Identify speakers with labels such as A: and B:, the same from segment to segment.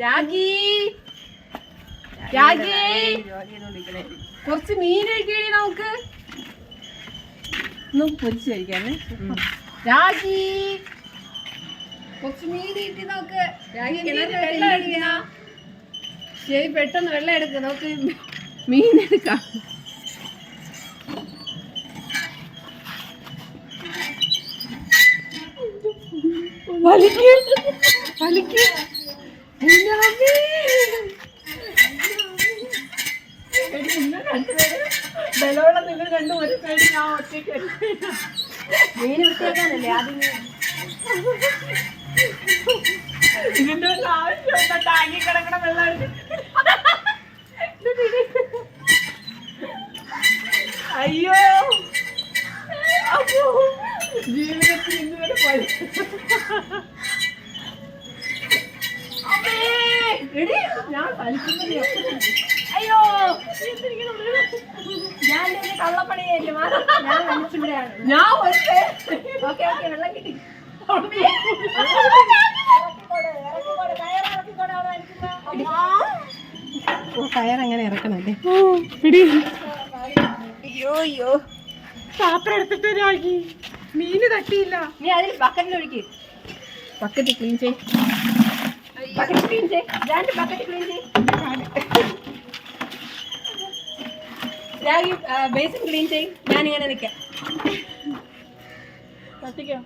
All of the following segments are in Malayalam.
A: രാഗി. രാഗി കുറച്ച് മീൻ കഴിക്കണേ നമുക്ക്.
B: ഒന്ന് പൊരിച്ച് കഴിക്കാമേ.
A: രാഗി. കുറച്ച് മീൻ കിട്ടി വെള്ളം എടുക്കുന്ന ശരി പെട്ടെന്ന് വെള്ളം എടുക്ക. നോക്ക് മീൻ എടുക്കാം. വലിക്കും. വലിക്ക്. ബലോളം നിങ്ങൾ ഒരു സൈഡ് ഞാൻ
B: മീൻ ആദ്യം
A: ഇതിന്റെ ഒന്നും ആവശ്യമില്ല. ടാങ്കി കിടക്കണ വെള്ളം എടുത്ത്. ഇത് ഇടി. അയ്യോ അപ്പോ ജീവിതത്തിൽ ഇന്നുവരെ പഴി അമ്മേ! എടി, ഞാൻ കളിക്കുന്നത് എപ്പോഴും. അയ്യോ
B: ഞാൻ എന്റെ കള്ളപ്പണിയായില്ലേ ഞാൻ
A: ഞാൻ ഒരു
B: ഓക്കെ ഓക്കെ വെള്ളം കിട്ടി. കയറങ്ങനെ ഇറക്കണല്ലേ
A: പിടി
B: അയ്യോ അയ്യോ.
A: പാത്രം എടുത്തിട്ട് രാഗി. മീന് തട്ടിയില്ല.
B: നീ അതിൽ ബക്കറ്റിൽ ഒഴിക്ക്.
A: ബക്കറ്റ് ക്ലീൻ ചെയ്
B: ബക്കറ്റ് ക്ലീൻ ചെയ്. രണ്ട് ബക്കറ്റ് ക്ലീൻ ചെയ്. രാഗി ബേസിൻ ക്ലീൻ ചെയ്. ഞാനിങ്ങനെ നിൽക്കാം.
A: കത്തിക്കോ?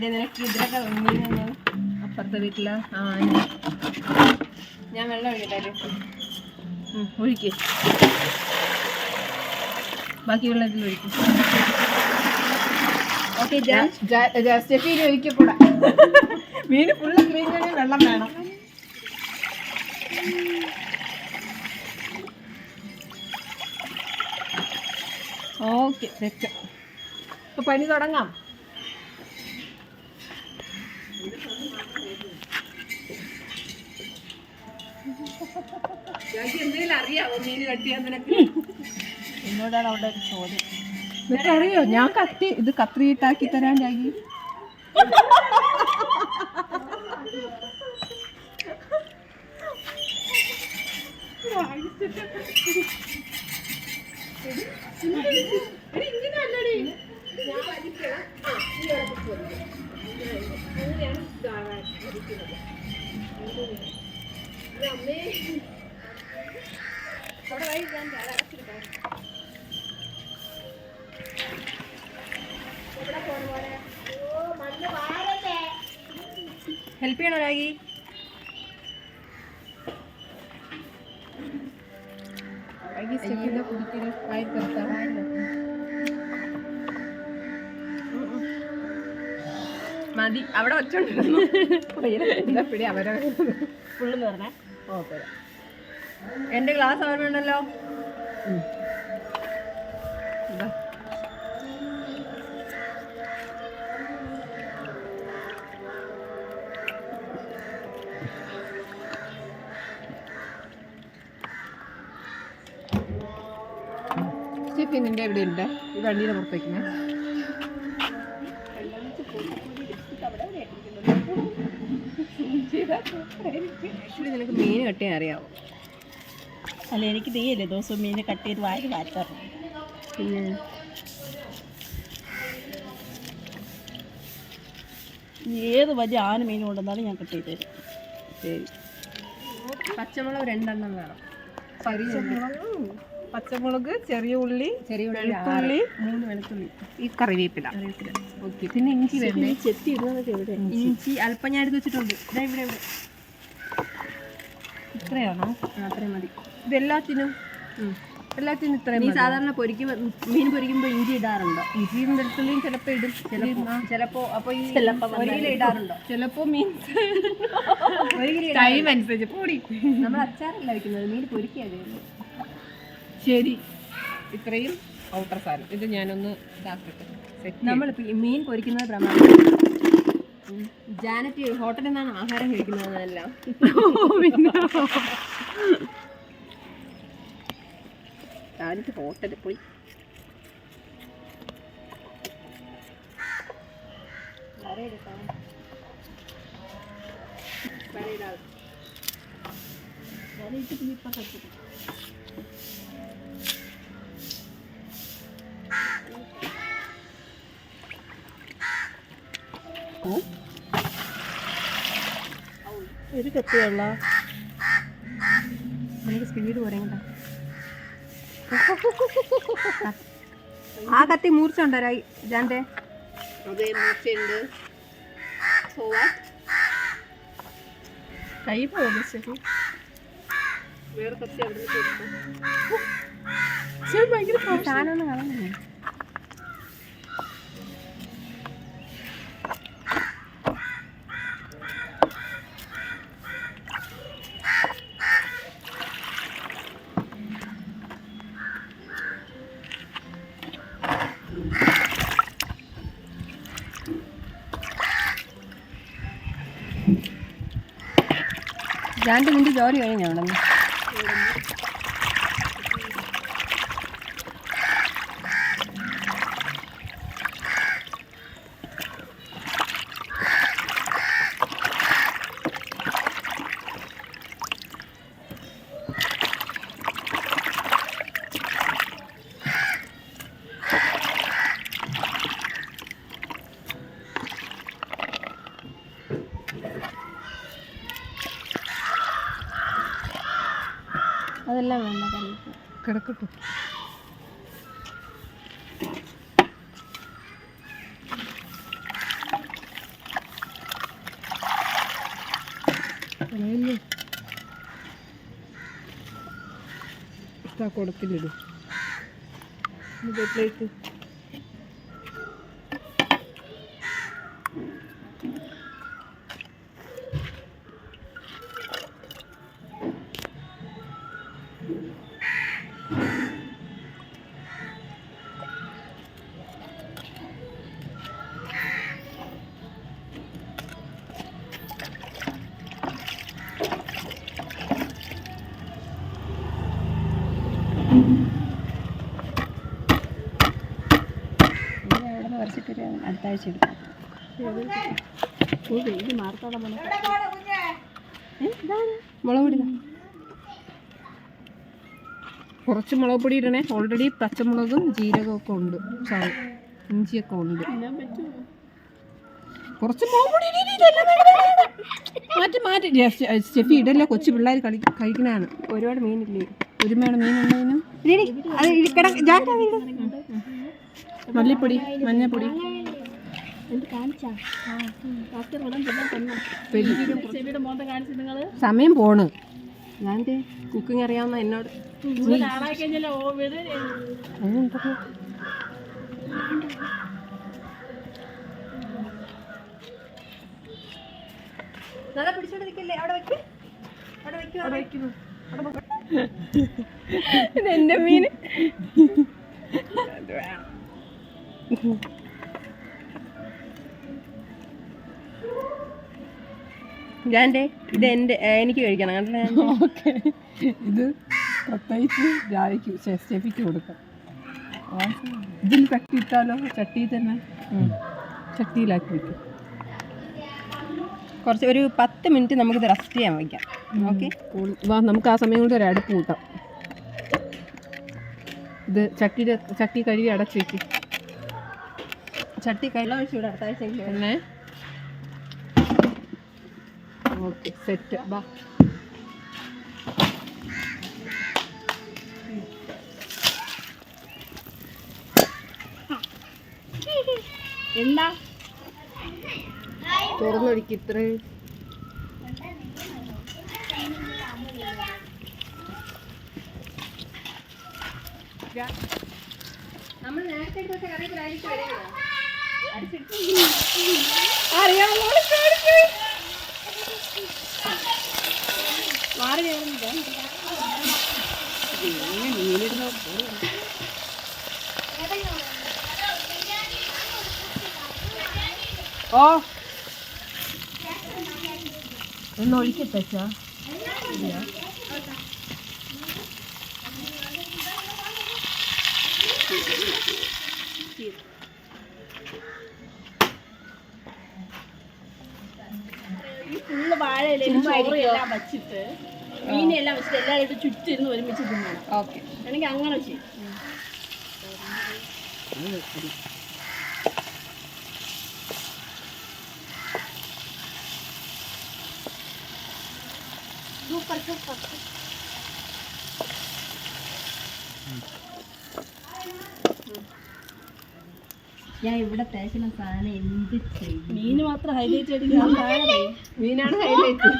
B: നിനക്ക്
A: അപ്പുറത്തെ വീട്ടിൽ? ആ
B: ഞാൻ വെള്ളം ഒഴിക്കട്ടെ
A: ഒഴിക്ക്. ബാക്കിയുള്ള ഇതിൽ ഒഴിക്കും.
B: ഓക്കെ ജാൻ
A: സ്റ്റെഫിയിൽ ഒഴിക്കൂടാ മീന് ഫുള്ള് ക്ലീൻ ചെയ്യാൻ വെള്ളം വേണം. ഓക്കെ സെറ്റ് അപ്പൊ പണി തുടങ്ങാം. എന്തെങ്കിലും അറിയാവോ? മീന് കട്ടിയാ നിനക്ക്.
B: എന്നോടാണ് അവിടെ ഒരു ചോദ്യം.
A: നിനക്കറിയോ? ഞാൻ കത്തി ഇത് കത്രിയിട്ടാക്കി തരാൻ രാഗി.
B: ഹെൽപ്പ് ചെയ്യണോ രാഗി?
A: വായി മതി. അവിടെ വച്ചോണ്ടിരുന്നു. എന്താ പിടി? അവരെ
B: ഫുള്ള് പറഞ്ഞേ
A: ഓ തരാം
B: എന്റെ ഗ്ലാസ് ഓർമ്മയുണ്ടല്ലോ
A: നിന്റെ എവിടെ ഉണ്ട്. ഈ വണ്ടിയുടെ പുറത്ത് വയ്ക്കുന്നേ ആക്ച്വലി നിനക്ക് മീൻ കട്ടിയാൻ അറിയാവോ?
B: അല്ല എനിക്ക് തീയല്ലേ ദിവസവും മീൻ കട്ട് ചെയ്ത് വാരി മാറ്റാറ്
A: പിന്നെ?
B: ഏത് വലിയ ആന മീൻ കൊണ്ടുവന്നാലും ഞാൻ കട്ട് ചെയ്ത് തരും.
A: ശരി. പച്ചമുളക് രണ്ടെണ്ണം വേണം. ഉള്ളി. പച്ചമുളക് ചെറിയ ഉള്ളി ചെറിയ വെളുത്തുള്ളി മൂന്ന് വെളുത്തുള്ളി. ഈ കറിവേപ്പില. ഓക്കെ. പിന്നെ ഇഞ്ചി വേണ്ടേ?
B: ചെത്തി ഇടുന്നതൊക്കെ എവിടെ
A: ഇഞ്ചി. അല്പം ഞാൻ എടുത്ത് വെച്ചിട്ടുണ്ട് ഇതാ ഇവിടെ ഇവിടെ. ഇത്രയാണോ? അത്രയും മതി. ഇതെല്ലാത്തിനും? എല്ലാത്തിനും ഇത്രയും
B: നീ. സാധാരണ പൊരിക്കുമ്പോൾ മീൻ പൊരിക്കുമ്പോൾ ഇഞ്ചി ഇടാറുണ്ടോ?
A: ഇഞ്ചിയും വെളുത്തുള്ളിയും ചിലപ്പോൾ ഇടും.
B: ചിലപ്പോ.
A: അപ്പോൾ അപ്പൊ ഈ
B: ചിലപ്പോ
A: ഇടാറുണ്ടോ? ചിലപ്പോ
B: മീൻ
A: ടൈം അനുസരിച്ച്. പൊടി.
B: നമ്മൾ അച്ചാറല്ല വെക്കുന്നത്. മീൻ പൊരിക്കുകയാണ്
A: ശരി ഇത്രയും ഔട്ടർ സാധനം. ഇത് ഞാനൊന്ന് ഇതാക്കട്ടെ. നമ്മളിപ്പോൾ
B: ഈ മീൻ പൊരിക്കുന്നത് പ്രമാണം. ജാനറ്റ് ഹോട്ടലിൽ നിന്നാണ് ആഹാരം കഴിക്കുന്നതെല്ലാം ജാനറ്റ് ഹോട്ടലിൽ പോയി.
C: ഒരു കത്തിയുള്ള
B: എനിക്ക് സ്പീഡ് കുറയണ്ട ആ കത്തി മൂർച്ചുണ്ടരായി ജാന്റെ?
A: അതെ മൂർച്ചയുണ്ട്.
C: കൈ പോകും ശരി.
A: വേറെ കത്തി അവിടെ നിന്ന്
C: ഭയങ്കര
B: സാധനം കളഞ്ഞു. ജാന്റെ നിന്റെ ജോലി കഴിഞ്ഞോ അവിടെ നിന്ന് അതെല്ലാം വേണ്ട കറിക്ക് കിടക്കട്ടു. കൊടുത്തില്ലു പ്ലേറ്റ്
C: ഇത് മാർത്തോളം
B: മുളക് പൊടി കുറച്ച് മുളക് പൊടി ഇടണേ. ഓൾറെഡി പച്ചമുളകും ജീരകവും ഒക്കെ ഉണ്ട്. സോറി ഇഞ്ചിയൊക്കെ ഉണ്ട്. കുറച്ച് മുളക് പൊടി. മാറ്റി മാറ്റി. സ്റ്റെഫി ഇടല്ലേ? കൊച്ചു പിള്ളേർ കളി കഴിക്കുന്നതാണ് ഒരുപാട് മീനില്ലേ? ഒരുപാട് മീനുണ്ടതിനും മല്ലിപ്പൊടി മഞ്ഞപ്പൊടി. സമയം പോണ്. ഞാൻ കുക്കിംഗ് അറിയാവുന്ന എന്നോട്.
C: എന്റെ മീന് കഴിഞ്ഞാലോ ഓ
B: അവിടെ. ഇതെന്റെ മീൻ ഞാന്റെ ഇത് എന്റെ എനിക്ക് കഴിക്കണം. കണ്ടല്ലോ
A: ഓക്കെ. ഇത് പ്രത്യേകിച്ച് രായ്ക്ക് സ്റ്റെഫിക്ക് കൊടുക്കാം. ഇതിൽ തട്ടിയിട്ടാലോ ചട്ടി തന്നെ? ചട്ടിയിലാക്കി വെക്കും.
B: കുറച്ച് ഒരു പത്ത് മിനിറ്റ് നമുക്കിത് റെസ്റ്റ് ചെയ്യാൻ വയ്ക്കാം. ഓക്കെ?
A: വാ നമുക്ക് ആ സമയം കൊണ്ട് ഒരു അടുപ്പ് കൂട്ടാം. ഇത് ചട്ടിയുടെ ചട്ടി കഴുകി അടച്ചു വെക്കും.
B: ചട്ടി കഴിഞ്ഞ ആഴ്ച ഇവിടെ അടുത്താഴ്ച
A: പിന്നെ? ഓക്കെ സെറ്റ് ബാ.
C: എന്താ?
A: തുറന്നൊഴിക്ക് ഇത്രയും
B: നമ്മൾ നേരത്തെ എടുത്ത കറിയിലായിരിക്കും
C: അറിയാം മാറി
A: ഓ. ഒന്ന് ഒഴിക്കത്തച്ചാ
C: വാഴയിലും ചോറെല്ലാം വച്ചിട്ട് മീനെല്ലാം വെച്ചിട്ട് എല്ലാവരും ചുറ്റിരുന്ന് ഒരുമിച്ച് തിന്നണം.
A: ഓക്കെ.
C: എനിക്ക് അങ്ങനെ ചെയ്യും.
B: ഞാൻ ഇവിടെ തേക്കുന്ന സാധനം എന്ത് ചെയ്യും?
C: മീന് മാത്രം ഹൈലൈറ്റ് ആയിട്ട്
A: മീനാണ് ഹൈലൈറ്റ്